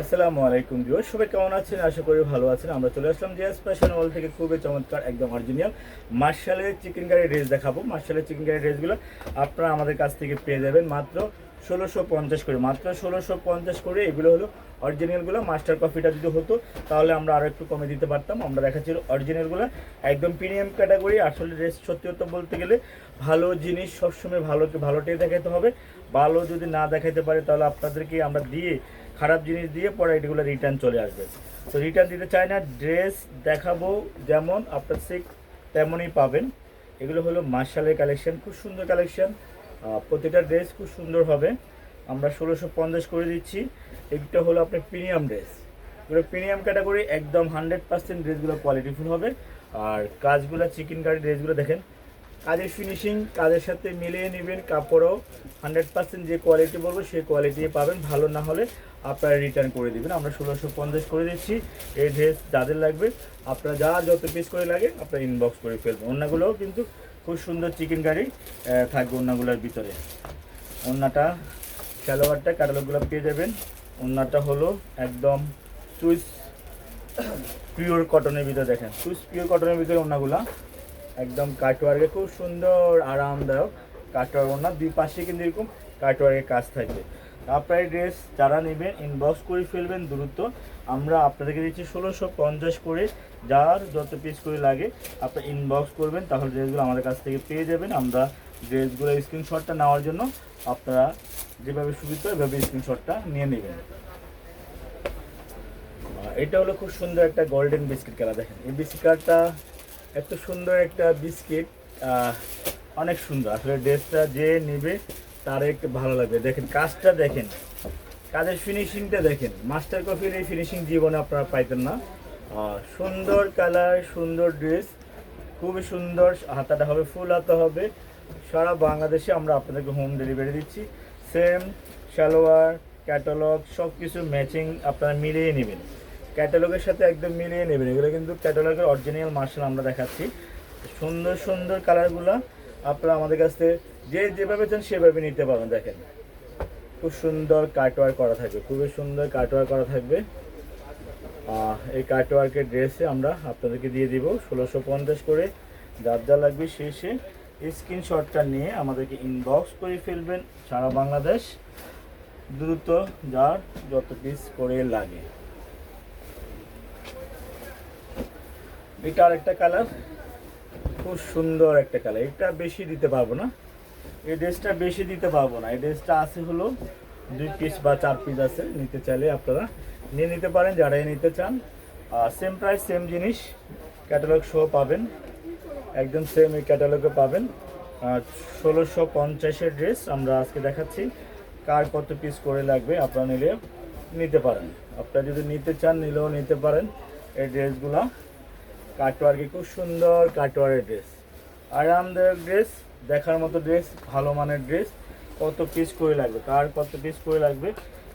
আসসালামু আলাইকুম ভিউয়ার সবাই কেমন আছেন? আশা করি ভালো আছেন। আমরা চলে আসলাম জিএস ফ্যাশন ওয়াল থেকে। খুবই চমৎকার, একদম অরিজিনাল মার্শালের চিকেন কারি ড্রেস দেখাবো। মার্শালের চিকেন কারি ড্রেসগুলো আপনারা আমাদের কাছ থেকে পেয়ে যাবেন। মাত্র ষোলোশো পঞ্চাশ করে মাত্র ষোলোশো পঞ্চাশ করে এগুলো হলো অরিজিনালগুলো মাস্টার কফিটা যদি হতো, তাহলে আমরা আরও একটু কমে দিতে পারতাম। আমরা দেখাচ্ছি অরিজিনালগুলো একদম প্রিমিয়াম ক্যাটাগরি আসলে ড্রেস সত্যি কথা বলতে গেলে ভালো জিনিস সবসময় ভালো, ভালোটাই দেখাতে হবে। ভালো যদি না দেখাতে পারে, তাহলে আপনাদেরকে আমরা দিয়ে, খারাপ জিনিস দিয়ে পরে এগুলো রিটার্ন চলে আসবে। তো রিটার্ন দিতে চাই না ড্রেস দেখাবো যেমন আপনার ঠিক তেমনই পাবেন। এগুলো হলো মার্শালের কালেকশন খুব সুন্দর কালেকশন প্রতিটা ড্রেস খুব সুন্দর হবে। আমরা ষোলোশো পঞ্চাশ করে দিচ্ছি। এটা হলো আপনার প্রিমিয়াম ড্রেস এগুলো প্রিমিয়াম ক্যাটাগরি একদম হান্ড্রেড পার্সেন্ট ড্রেসগুলো কোয়ালিটিফুল হবে। আর কাজগুলো চিকেন কারি ড্রেসগুলো দেখেন, কাজের ফিনিশিং কাজের সাথে মিলিয়ে নেবেন কাপড়ও। হান্ড্রেড পার্সেন্ট যে কোয়ালিটি বলব, সেই কোয়ালিটি পাবেন। ভালো না হলে আপনারা রিটার্ন করে দিবেন। আমরা ষোলোশো পঞ্চাশ করে দিচ্ছি। এই ড্রেস যাদের লাগবে, আপনারা যা যত পিস করে লাগে, আপনারা ইনবক্স করে ফেলবেন। অন্যগুলোও কিন্তু খুব সুন্দর চিকেন কারি থাকবে অন্যগুলোর ভিতরে। অন্যটা সালোয়ারটা ক্যাটালগুলো পেয়ে যাবেন। অন্যটা হলো একদম সুইস পিওর কটনের ভিতরে দেখেন। সুইস পিওর কটনের ভিতরে ওনাগুলা একদম কাটওয়ার্কে খুব সুন্দর, আরামদায়ক কাটওয়ার ওনা দুই পাশে কিন্তু এরকম কাটওয়ার্কের কাজ থাকবে। আপনার ড্রেস যারা নেবেন ইনবক্স করে ফেলবেন দ্রুত। আমরা আপনাদেরকে দিচ্ছি ষোলোশো পঞ্চাশ করে। যার যত পিস করে লাগে আপনার ইনবক্স করবেন, তাহলে ড্রেসগুলো আমাদের কাছ থেকে পেয়ে যাবেন। আমরা ড্রেসগুলো স্ক্রিনশটটা নেওয়ার জন্য আপনারা যেভাবে সুবিধা এভাবে স্ক্রিনশটটা নিয়ে নেবেন। এটা হলো খুব সুন্দর একটা গোল্ডেন বিস্কিট কালার দেখেন। এই বিস্কিট কালারটা এত সুন্দর একটা বিস্কিট অনেক সুন্দর। আসলে ড্রেসটা যে নেবে তার একটু ভালো লাগবে। দেখেন, কাজটা দেখেন। কাজের ফিনিশিংটা দেখেন। মাস্টার কফির এই ফিনিশিং জীবনে আপনারা পাইতেন না। সুন্দর কালার সুন্দর ড্রেস খুবই সুন্দর হাতাটা হবে, ফুল হাতা হবে। সারা বাংলাদেশে আমরা আপনাদেরকে হোম ডেলিভারি দিচ্ছি। সেম সালোয়ার ক্যাটালগ সব কিছু ম্যাচিং আপনারা মিলিয়ে নেবেন। ক্যাটালগের সাথে একদম মিলিয়ে নেবেন। এগুলো কিন্তু ক্যাটালগের অরিজিনাল মার্শাল আমরা দেখাচ্ছি। সুন্দর সুন্দর কালারগুলো আপনারা আমাদের কাছ থেকে যে যেভাবে চান সেভাবে নিতে পারবেন, দেখেন। খুব সুন্দর কাটওয়ার করা থাকবে, খুবই সুন্দর কাটওয়ার করা থাকবে। এই কাটওয়ার্কের ড্রেসে আমরা আপনাদেরকে দিয়ে দিব ষোলোশো পঞ্চাশ করে। যার যা লাগবে শেষে স্ক্রিনশটটা নিয়ে আমাদেরকে ইনবক্স করে ফেলবেন সারা বাংলাদেশ। দ্রুত যার যত পিস করে লাগে। এটা আরেকটা কালার খুব সুন্দর একটা কালার। এটা বেশি দিতে পারব না। এই ড্রেসটা বেশি দিতে পারব না। এই ড্রেসটা আছে হলো দুই পিস বা চার পিস আছে। নিতে চাইলে আপনারা নিয়ে নিতে পারেন, যারাই নিতে চান। আর সেম প্রাইস সেম জিনিস। ক্যাটালগ শো পাবেন। একদম সেম এই ক্যাটালগে পাবেন। ষোলোশো পঞ্চাশের ড্রেস আমরা আজকে দেখাচ্ছি। কার কত পিস করে লাগবে আপনারা নিলে নিতে পারেন। আপনারা যদি নিতে চান, নিলেও নিতে পারেন এই ড্রেসগুলো কাটোয়ারকে খুব সুন্দর কাটোয়ারের ড্রেস। আরামদায়ক ড্রেস, দেখার মতো ড্রেস, ভালো মানের ড্রেস। কত পিস করে লাগবে? কার কত পিস করে লাগবে?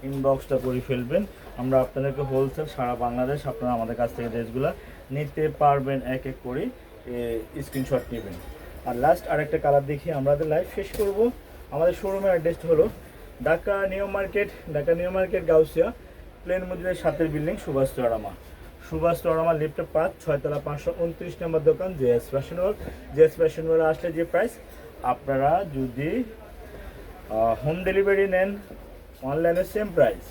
ইনবক্সটা করে ফেলবেন। আমরা আপনাদেরকে হোলসেল সারা বাংলাদেশ আপনারা আমাদের কাছ থেকে ড্রেসগুলো নিতে পারবেন এক এক করে স্ক্রিনশট নেবেন। আর লাস্ট আরেকটা কালার দেখি আমাদের লাইভ শেষ করব। আমাদের শোরুমের অ্যাড্রেসটা হলো Dhaka new market, Dhaka new market, Gausia plane মজুরের সাতের বিল্ডিং সুভাষ চৌরামা। সুভাষ চৌরামা লিফটে পাঁচ, ছয়তলা পাঁচশো উনত্রিশ নম্বর দোকান, JS fashion world JS fashion world আসলে যে প্রাইস আপনারা যদি হোম ডেলিভারি নেন অনলাইনে সেম প্রাইস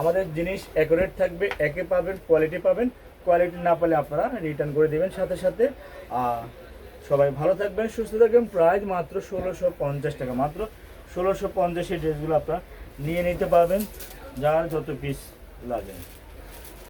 আমাদের জিনিস অ্যাকুরেট থাকবে, একে পাবেন কোয়ালিটি পাবেন। কোয়ালিটি না পেলে আপনারা রিটার্ন করে দেবেন সাথে সাথে। সবাই ভালো থাকবেন, সুস্থ থাকবেন। প্রাইস মাত্র ষোলোশো পঞ্চাশ টাকা। মাত্র ষোলোশো পঞ্চাশের ড্রেসগুলো আপনারা নিয়ে নিতে পারবেন, যার যত পিস লাগে।